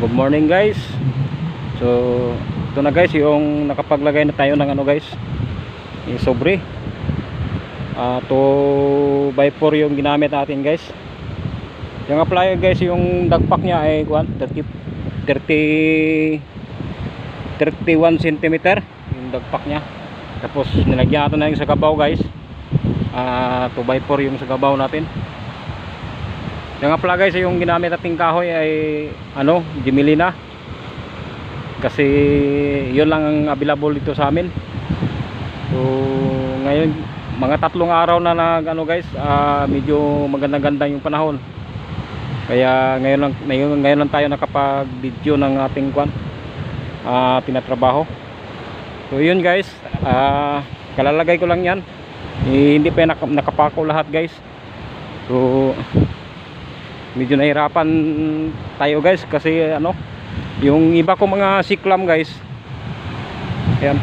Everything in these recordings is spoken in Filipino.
good morning guys. So, ito na guys yung nakapaglagay na tayo ng ano guys. Yung sobre. Ah, 2 by 4 yung ginamit natin guys. Yung applier guys, yung dagpak niya ay kuan 30 30 31 cm yung dagpak niya. Tapos nilagyan natin na yung sa kabaw guys. Ah, 2 by 4 yung sa kabaw natin. Yung apla guys, yung ginamit nating kahoy ay ano, Jimelina. Kasi yun lang ang available dito sa amin. So ngayon mga tatlong araw na nag ano guys, ah, medyo maganda-ganda yung panahon. Kaya ngayon lang ngayon, ngayon lang tayo nakapag-video ng ating kwan ah tinatrabaho. So yun guys, ah kalalagay ko lang 'yan. Eh, hindi pa nak nakapako lahat guys. Medyo nahirapan tayo guys kasi ano yung iba ko mga siklam guys ayan.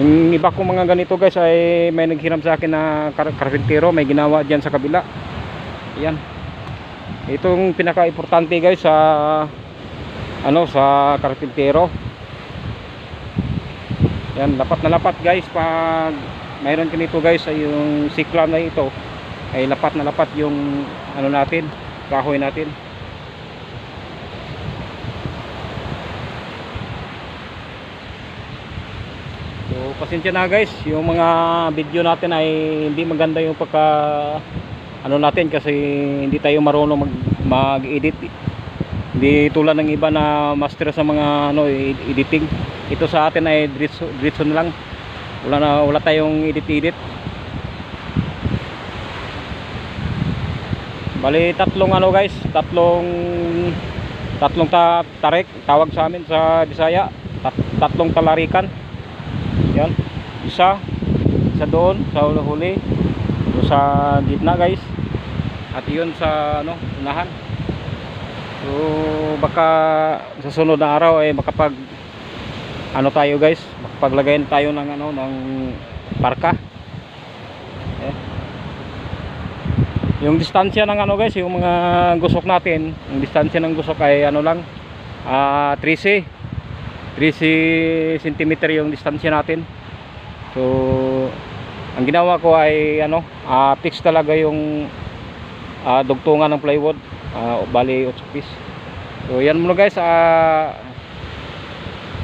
Yung iba ko mga ganito guys ay may naghiram sa akin na kar karpintero may ginawa dyan sa kabila. Ayan. Itong pinaka importante guys sa ano sa karpintero. Yan lapat na lapat guys pag mayroon ganito guys ay yung siklam na ito ay lapat na lapat yung ano natin kahoy natin. So pasensya na guys. Yung mga video natin ay hindi maganda yung pagka ano natin kasi hindi tayo marunong mag, mag edit hindi tulad ng iba na master sa mga ano ed- editing ito sa atin ay diretso, diretso na lang. Wala na wala tayong edit Bali tatlong ano guys, tatlong tatlong ta tarik tawag sa amin sa Bisaya. Tat, tatlong talarikan. Yan. Isa isa doon sa huli doon sa gitna guys. At yun sa ano, unahan. So baka sa sunod na araw ay makapag ano tayo guys, makapaglagay tayo ng ano ng parka. Yung distansya ng ano guys, yung mga gusok natin, yung distansya ng gusok ay ano lang, ah 13 13 cm yung distansya natin. So, ang ginawa ko ay ano, ah fix talaga yung ah, dugtungan ng plywood, ah bali 8 piece. So, yan muna guys, ah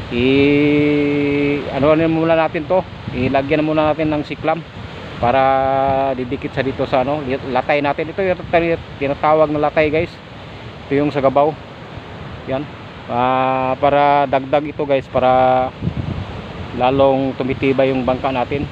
i ano ano muna natin to, ilagyan muna natin ng siklam para didikit sa dito sa ano latay natin. Ito yung tinatawag na latay guys. Ito yung sa gabaw. Yan. Ah, para dagdag ito guys para lalong tumitibay yung bangka natin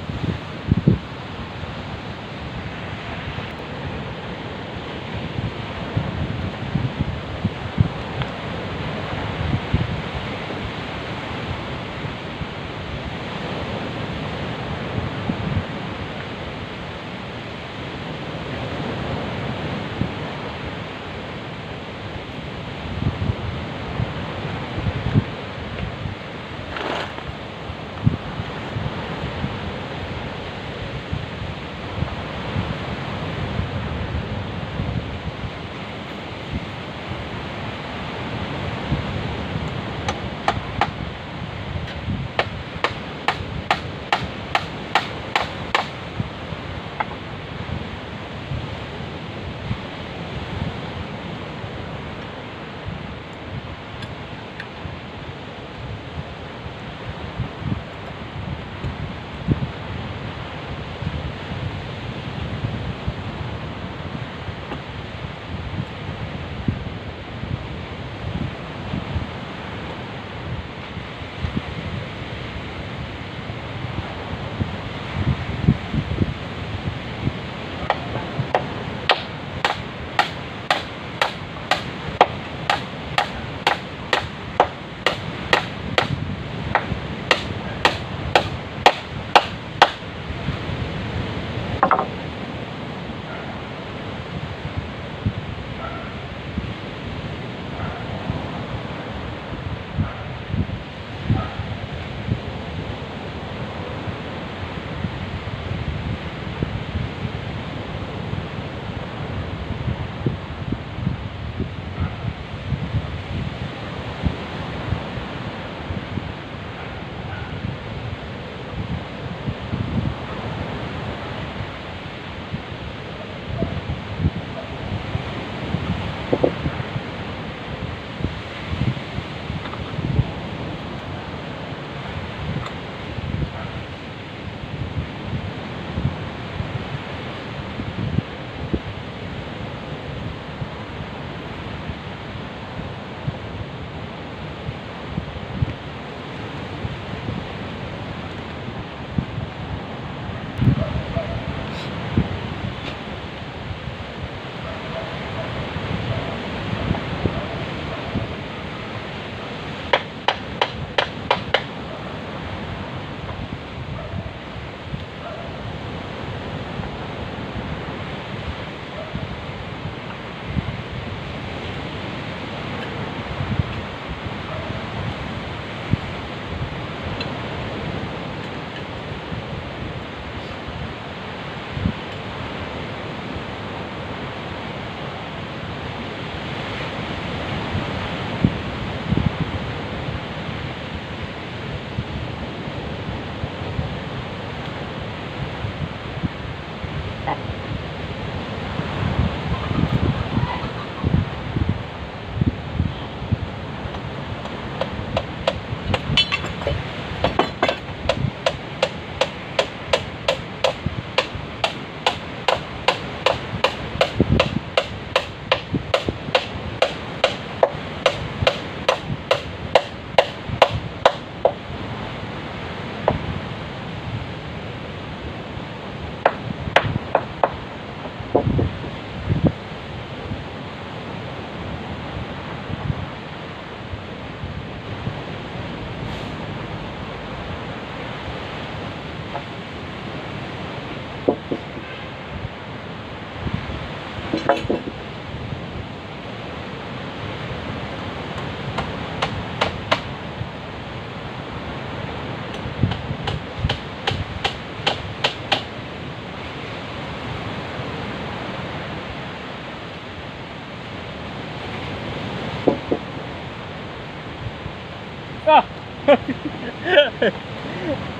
Ah!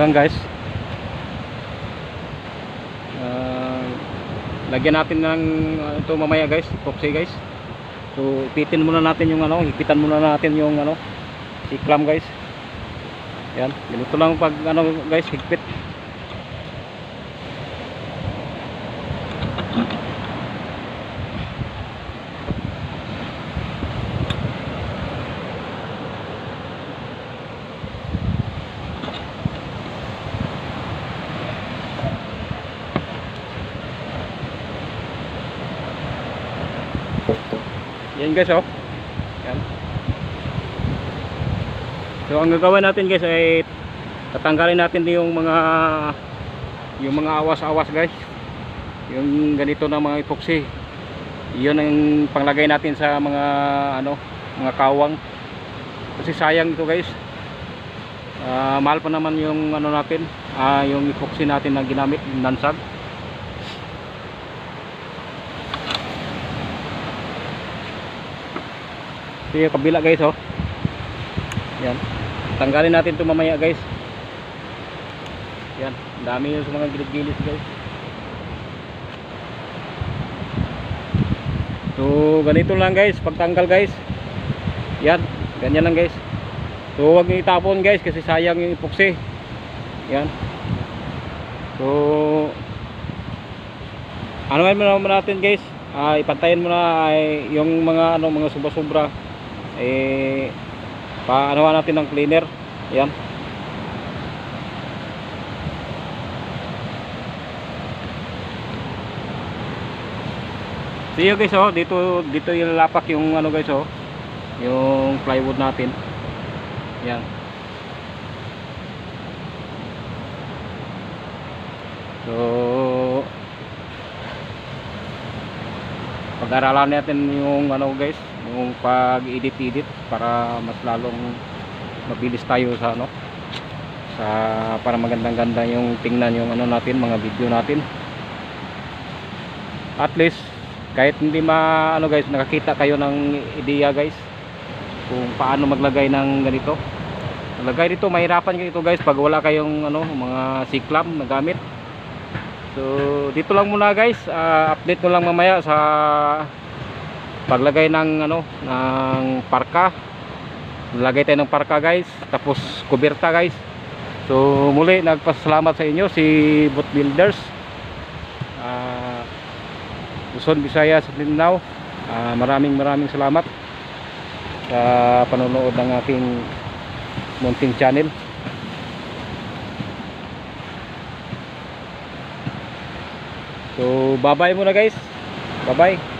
Yan guys. Ah, lagyan natin ng ano to mamaya guys, epoxy guys. So ipitin muna natin yung ano, hipitan muna natin yung ano, siklam guys. Yan, ganito lang pag ano guys, higpit. Yan guys oh. Yan. So ang gagawin natin guys ay tatanggalin natin yung mga yung mga awas-awas guys. Yung ganito na mga epoxy. Iyon ang panglagay natin sa mga ano, mga kawang. Kasi sayang ito guys. Ah, mahal pa naman yung ano natin, ah, yung epoxy natin na ginamit, nansag. Ito yung kabila guys oh. Yan. Tanggalin natin ito mamaya guys. Yan. Dami yung mga gilid-gilid guys. So ganito lang guys. Pagtanggal guys. Yan. Ganyan lang guys. So huwag niyo itapon guys kasi sayang yung epoxy. Yan. So ano man naman natin guys. Ah, ipantayin mo na ay yung mga ano mga sobra-sobra eh paano natin ng cleaner? Yan See you guys oh, dito dito ilalapak yung ano guys oh, yung plywood natin. Yan. So pag-aralan natin yung ano guys, yung pag-edit-edit para mas lalong mabilis tayo sa ano sa para magandang-ganda yung tingnan yung ano natin, mga video natin. At least kahit hindi ma ano guys, nakakita kayo ng ideya guys kung paano maglagay ng ganito. Maglagay dito, mahirapan kayo ito guys pag wala kayong ano mga siklam na gamit. So dito lang muna guys, Ah, update ko lang mamaya sa paglagay ng ano ng parka. Lagay tayo ng parka guys, tapos kuberta guys. So muli nagpasalamat sa inyo si Boat Builders. Ah Luzon, Visayas at Mindanao. Ah, maraming maraming salamat sa panonood ng aking munting channel. So, bye-bye muna guys. Bye-bye.